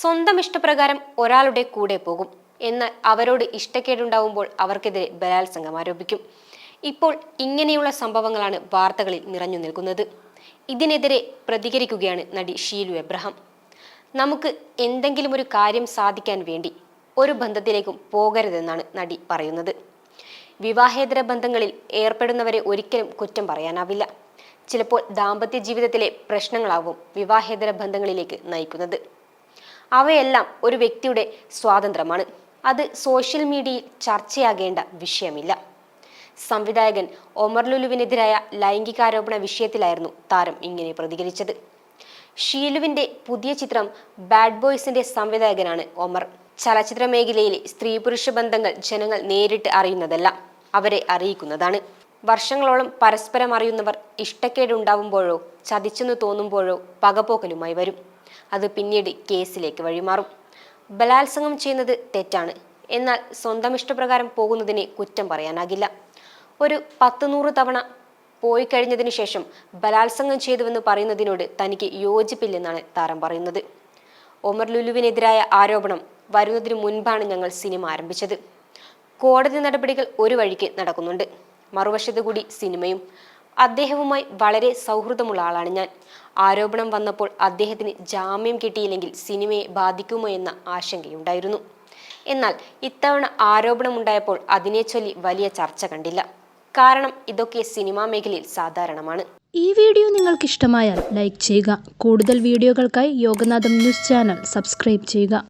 സ്വന്തം ഇഷ്ടപ്രകാരം ഒരാളുടെ കൂടെ പോകും എന്നാൽ അവരോട് ഇഷ്ടക്കേടുണ്ടാവുമ്പോൾ അവർക്കെതിരെ ബലാത്സംഗം ആരോപിക്കും. ഇപ്പോൾ ഇങ്ങനെയുള്ള സംഭവങ്ങളാണ് വാർത്തകളിൽ നിറഞ്ഞു നിൽക്കുന്നത്. ഇതിനെതിരെ പ്രതികരിക്കുകയാണ് നടി ഷീലു എബ്രഹാം. നമുക്ക് എന്തെങ്കിലും ഒരു കാര്യം സാധിക്കാൻ വേണ്ടി ഒരു ബന്ധത്തിലേക്കും പോകരുതെന്നാണ് നടി പറയുന്നത്. വിവാഹേതര ബന്ധങ്ങളിൽ ഏർപ്പെടുന്നവരെ ഒരിക്കലും കുറ്റം പറയാനാവില്ല. ചിലപ്പോൾ ദാമ്പത്യ ജീവിതത്തിലെ പ്രശ്നങ്ങളാവും വിവാഹേതര ബന്ധങ്ങളിലേക്ക് നയിക്കുന്നത്. അവയെല്ലാം ഒരു വ്യക്തിയുടെ സ്വാതന്ത്ര്യമാണ്. അത് സോഷ്യൽ മീഡിയയിൽ ചർച്ചയാകേണ്ട വിഷയമില്ല. സംവിധായകൻ ഒമർ ലുലുവിനെതിരായ ലൈംഗികാരോപണ വിഷയത്തിലായിരുന്നു താരം ഇങ്ങനെ പ്രതികരിച്ചത്. ഷീലുവിന്റെ പുതിയ ചിത്രം ബാഡ് ബോയ്സിന്റെ സംവിധായകനാണ് ഒമർ. ചലച്ചിത്ര മേഖലയിലെ സ്ത്രീ പുരുഷ ബന്ധങ്ങൾ ജനങ്ങൾ നേരിട്ട് അറിയുന്നതല്ല അവരെ അറിയിക്കുന്നതാണ്. വർഷങ്ങളോളം പരസ്പരം അറിയുന്നവർ ഇഷ്ടക്കേടുണ്ടാവുമ്പോഴോ ചതിച്ചെന്ന് തോന്നുമ്പോഴോ പകപോക്കലുമായി വരും. അത് പിന്നീട് കേസിലേക്ക് വഴിമാറും. ബലാത്സംഗം ചെയ്യുന്നത് തെറ്റാണ്. എന്നാൽ സ്വന്തം ഇഷ്ടപ്രകാരം പോകുന്നതിനെ കുറ്റം പറയാനാകില്ല. ഒരു പത്ത് നൂറ് തവണ പോയി കഴിഞ്ഞതിന് ശേഷം ബലാത്സംഗം ചെയ്തുവെന്ന് പറയുന്നതിനോട് തനിക്ക് യോജിപ്പില്ലെന്നാണ് താരം പറയുന്നത്. ഒമർ ലുലുവിനെതിരായ ആരോപണം വരുന്നതിന് മുൻപാണ് ഞങ്ങൾ സിനിമ ആരംഭിച്ചത്. കോടതി നടപടികൾ ഒരു വഴിക്ക് നടക്കുന്നുണ്ട്. മറുവശത്ത് കൂടി സിനിമയും അദ്ദേഹവുമായി വളരെ സൗഹൃദമുള്ള ആളാണ് ഞാൻ. ആരോപണം വന്നപ്പോൾ അദ്ദേഹത്തിന് ജാമ്യം കിട്ടിയില്ലെങ്കിൽ സിനിമയെ ബാധിക്കുമോ എന്ന ആശങ്കയുണ്ടായിരുന്നു. എന്നാൽ ഇത്തവണ ആരോപണമുണ്ടായപ്പോൾ അതിനെ ചൊല്ലി വലിയ ചർച്ച കണ്ടില്ല. കാരണം ഇതൊക്കെ സിനിമാ മേഖലയിൽ സാധാരണമാണ്. ഈ വീഡിയോ നിങ്ങൾക്ക് ഇഷ്ടമായാൽ ലൈക്ക് ചെയ്യുക. കൂടുതൽ വീഡിയോകൾക്കായി യോഗനാഥം ന്യൂസ് ചാനൽ സബ്സ്ക്രൈബ് ചെയ്യുക.